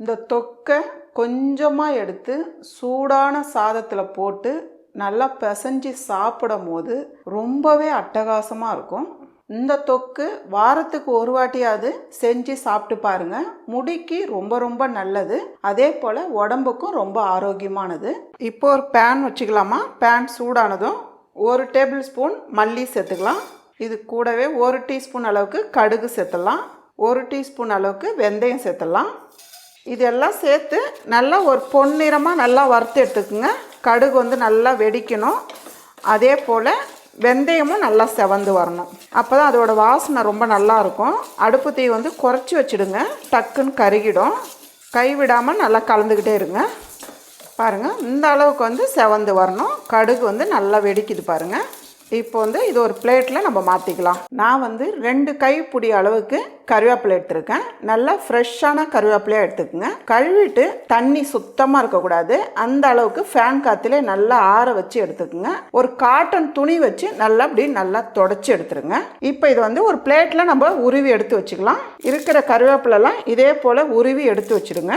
இந்த தொக்கை கொஞ்சமாக எடுத்து சூடான சாதத்தில் போட்டு நல்லா பிசைஞ்சு சாப்பிடும் போது ரொம்பவே அட்டகாசமாக இருக்கும். இந்த தொக்கு வாரத்துக்கு ஒரு வாட்டியாவது செஞ்சு சாப்பிட்டு பாருங்க. முடிக்கு ரொம்ப ரொம்ப நல்லது. அதே போல் உடம்புக்கும் ரொம்ப ஆரோக்கியமானது. இப்போ ஒரு பேன் வச்சுக்கலாமா? பேன் சூடானதும் ஒரு டேபிள் ஸ்பூன் மல்லி சேர்த்துக்கலாம். இது கூடவே ஒரு டீஸ்பூன் அளவுக்கு கடுகு சேர்த்துடலாம். ஒரு டீஸ்பூன் அளவுக்கு வெந்தயம் சேர்த்துடலாம். இதெல்லாம் சேர்த்து நல்லா ஒரு பொன்னிறமாக நல்லா வறுத்து எடுத்துக்குங்க. கடுகு வந்து நல்லா வெடிக்கணும். அதே போல் வெந்தயமும் நல்லா செவந்து வரணும். அப்போ தான் அதோட வாசனை ரொம்ப நல்லா இருக்கும். அடுப்பு தீ வந்து குறைச்சி வச்சுடுங்க. டக்குன்னு கருகிடும். கைவிடாமல் நல்லா கலந்துக்கிட்டே இருங்க. பாருங்கள் இந்த அளவுக்கு வந்து செவந்து வரணும். கடுகு வந்து நல்லா வெடிக்குது பாருங்கள் இப்போ வந்து இது ஒரு பிளேட்டில் நம்ம மாற்றிக்கலாம் நான் வந்து ரெண்டு கைப்பிடி அளவுக்கு கருவேப்பிலை எடுத்திருக்கேன். நல்லா ஃப்ரெஷ்ஷான கருவேப்பிலையாக எடுத்துக்கோங்க. கழுவிட்டு தண்ணி சுத்தமாக இருக்கக்கூடாது. அந்த அளவுக்கு ஃபேன் காற்றுல நல்லா ஆற வச்சு எடுத்துக்கோங்க. ஒரு காட்டன் துணி வச்சு நல்லா அப்படி நல்லா தொடச்சி எடுத்துருங்க. இப்போ இது வந்து ஒரு பிளேட்டில் நம்ம உருவி எடுத்து வச்சுக்கலாம். இருக்கிற கருவேப்பிலெலாம் இதே போல் உருவி எடுத்து வச்சுடுங்க.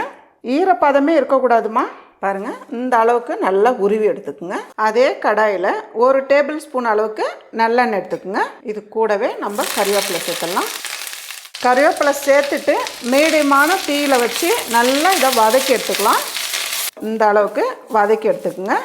ஈரப்பதமே இருக்கக்கூடாதுமா? பாருங்க இந்த அளவுக்கு நல்லா உருவி எடுத்துக்குங்க. அதே கடாயில் ஒரு டேபிள் ஸ்பூன் அளவுக்கு நல்லெண்ணெய் எடுத்துக்குங்க. இது கூடவே நம்ம கறிவேப்பிலை சேர்த்துடலாம். கறிவேப்பிலை சேர்த்துட்டு மீடியமான தீயில் வச்சு நல்லா இதை வதக்கி எடுத்துக்கலாம். இந்த அளவுக்கு வதக்கி எடுத்துக்குங்க.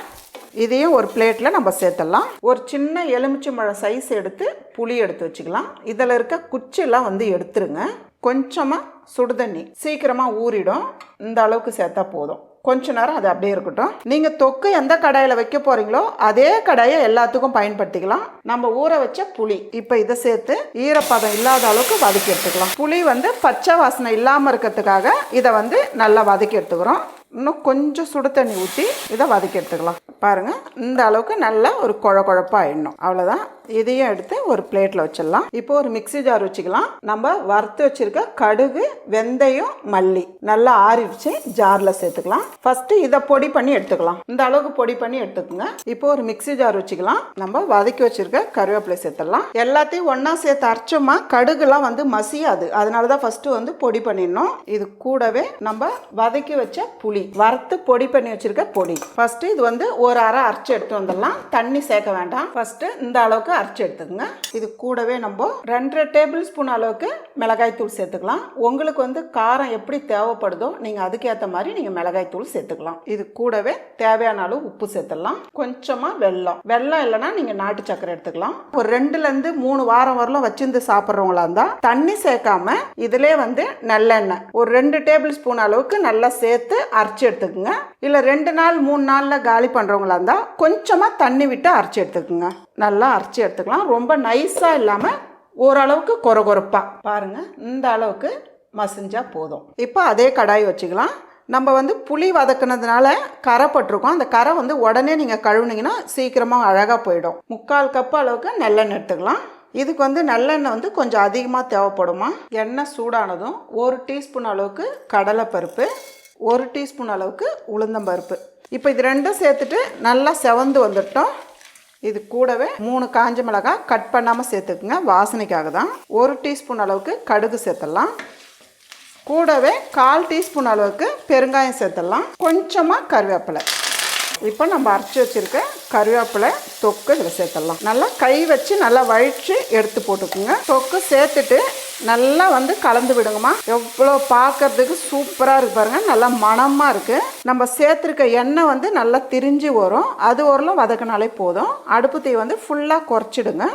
இதையும் ஒரு பிளேட்டில் நம்ம சேர்த்துடலாம். ஒரு சின்ன எலுமிச்சை மழை சைஸ் எடுத்து புளி எடுத்து வச்சுக்கலாம். இதில் இருக்க குச்சியெல்லாம் வந்து எடுத்துருங்க. கொஞ்சமாக சுடுதண்ணி சீக்கிரமாக ஊறிடும். இந்த அளவுக்கு சேர்த்தா போதும். கொஞ்ச நேரம் அது அப்படியே இருக்கட்டும். நீங்கள் தொக்கு எந்த கடாயில் வைக்க போகிறீங்களோ அதே கடாயை எல்லாத்துக்கும் பயன்படுத்திக்கலாம். நம்ம ஊற வச்ச புளி இப்போ இதை சேர்த்து ஈரப்பதம் இல்லாத அளவுக்கு வதக்கி எடுத்துக்கலாம். புளி வந்து பச்சை வாசனை இல்லாமல் இருக்கிறதுக்காக இதை வந்து நல்லா வதக்கி எடுத்துக்கிறோம். இன்னும் கொஞ்சம் சுடு தண்ணி ஊற்றி இதை வதக்கி எடுத்துக்கலாம். பாருங்கள் இந்த அளவுக்கு நல்லா ஒரு குழ குழப்பாக ஆயிடணும். அவ்வளோதான் இதையும் எடுத்து ஒரு பிளேட்டில் வச்சிடலாம். இப்போ ஒரு மிக்ஸி ஜார் வச்சுக்கலாம். நம்ம வறுத்து வச்சிருக்க கடுகு வெந்தயம் மல்லி நல்லா ஆறிடுச்சு. ஜாரில் சேர்த்துக்கலாம். ஃபஸ்ட்டு இதை பொடி பண்ணி எடுத்துக்கலாம். இந்த அளவுக்கு பொடி பண்ணி எடுத்துக்கோங்க. இப்போ ஒரு மிக்ஸி ஜார் வச்சுக்கலாம். நம்ம வதக்கி வச்சிருக்க கருவேப்பிலை சேர்த்துடலாம். எல்லாத்தையும் ஒன்றா சேர்த்து அரைச்சோமா கடுகுலாம் வந்து மசியாது. அதனால தான் ஃபஸ்ட்டு வந்து பொடி பண்ணிடணும். இது கூடவே நம்ம வதக்கி வச்ச புளி வறுத்து பொடி பண்ணி வச்சுருக்க பொடி. ஃபஸ்ட்டு இது வந்து ஒரு அரை அரைச்சி எடுத்து வந்துடலாம். தண்ணி சேர்க்க வேண்டாம். ஃபஸ்ட்டு இந்த அளவுக்கு அரைச்சி எடுத்துக்கோங்க. இது கூடவே நம்ம ரெண்டரை டேபிள் ஸ்பூன் அளவுக்கு மிளகாய் தூள் சேர்த்துக்கலாம். உங்களுக்கு வந்து காரம் எப்படி தேவைப்படுதோ நீங்கள் அதுக்கேற்ற மாதிரி நீங்கள் மிளகாய் தூள் சேர்த்துக்கலாம். இது கூடவே தேவையான அளவு உப்பு சேர்த்துடலாம். கொஞ்சமாக வெல்லம். வெல்லம் இல்லைன்னா நீங்கள் நாட்டு சக்கரை எடுத்துக்கலாம். ஒரு ரெண்டுலேருந்து மூணு வாரம் வரலாம் வச்சிருந்து சாப்பிட்றவங்களா இருந்தால் தண்ணி சேர்க்காம இதிலே வந்து நல்லெண்ணெய். ஒரு ரெண்டு டேபிள் ஸ்பூன் அளவுக்கு நல்லா சேர்த்து அரைச்சி எடுத்துக்கோங்க. இல்லை ரெண்டு நாள் மூணு நாளில் காலி பண்ணுறவங்களா இருந்தால் கொஞ்சமாக தண்ணி விட்டு அரைச்சி எடுத்துக்கோங்க. நல்லா அரைச்சி எடுத்துக்கலாம். ரொம்ப நைஸாக இல்லாமல் ஓரளவுக்கு கொர கொரப்பாக பாருங்கள் இந்த அளவுக்கு மசிஞ்சால் போதும். இப்போ அதே கடாய் வச்சுக்கலாம். நம்ம வந்து புளி வதக்குனதுனால கரை பட்டிருக்கோம் அந்த கரை வந்து உடனே நீங்கள் கழுவுனீங்கன்னா சீக்கிரமாக அழகாக போயிடும். முக்கால் கப் அளவுக்கு நல்லெண்ணெய் எடுத்துக்கலாம். இதுக்கு வந்து நல்லெண்ணெய் வந்து கொஞ்சம் அதிகமாக தேவைப்படுமா? எண்ணெய் சூடானதும் ஒரு டீஸ்பூன் அளவுக்கு கடலைப்பருப்பு ஒரு டீஸ்பூன் அளவுக்கு உளுந்தம்பருப்பு இப்போ இது ரெண்டும் சேர்த்துட்டு நல்லா செவந்து வந்துட்டோம். இது கூடவே மூணு காஞ்ச மிளகாய் கட் பண்ணாமல் சேர்த்துக்குங்க. வாசனைக்காக தான். ஒரு டீஸ்பூன் அளவுக்கு கடுகு சேர்த்துடலாம். கூடவே கால் டீஸ்பூன் அளவுக்கு பெருங்காயம் சேர்த்துடலாம். கொஞ்சமாக கருவேப்பிலை. இப்போ நம்ம அரைச்சி வச்சுருக்க கருவேப்பிலை தொக்கு இதில் சேர்த்துடலாம். நல்லா கை வச்சு நல்லா வழித்து எடுத்து போட்டுக்குங்க. தொக்கு சேர்த்துட்டு நல்லா வந்து கலந்து விடுங்கம்மா. எவ்வளோ பார்க்கறதுக்கு சூப்பராக இருக்கு பாருங்க. நல்லா மணமாக இருக்குது நம்ம சேர்த்துருக்க எண்ணெய் வந்து நல்லா திரிஞ்சு வரும். அது ஓரளவு வதக்கினாலே போதும். அடுப்பு தீ வந்து ஃபுல்லாக குறைச்சிடுங்க.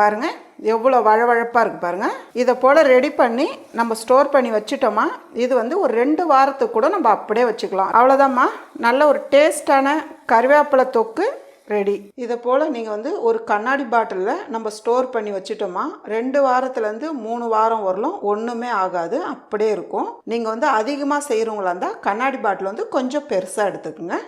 பாருங்கள் எவ்வளோ வழவழப்பாக இருக்குது பாருங்கள் இதை போல் ரெடி பண்ணி நம்ம ஸ்டோர் பண்ணி வச்சுட்டோமா இது வந்து ஒரு ரெண்டு வாரத்துக்கு கூட நம்ம அப்படியே வச்சுக்கலாம். அவ்வளோதாம்மா நல்ல ஒரு டேஸ்டான கருவேப்பிலை தொக்கு ரெடி. இதை போல் நீங்கள் வந்து ஒரு கண்ணாடி பாட்டிலில் நம்ம ஸ்டோர் பண்ணி வச்சுட்டோமா ரெண்டு வாரத்துலேருந்து மூணு வாரம் வரலும் ஒன்றுமே ஆகாது அப்படியே இருக்கும். நீங்கள் வந்து அதிகமாக செய்கிறவங்களா இருந்தால் கண்ணாடி பாட்டில் வந்து கொஞ்சம் பெருசாக எடுத்துக்கோங்க.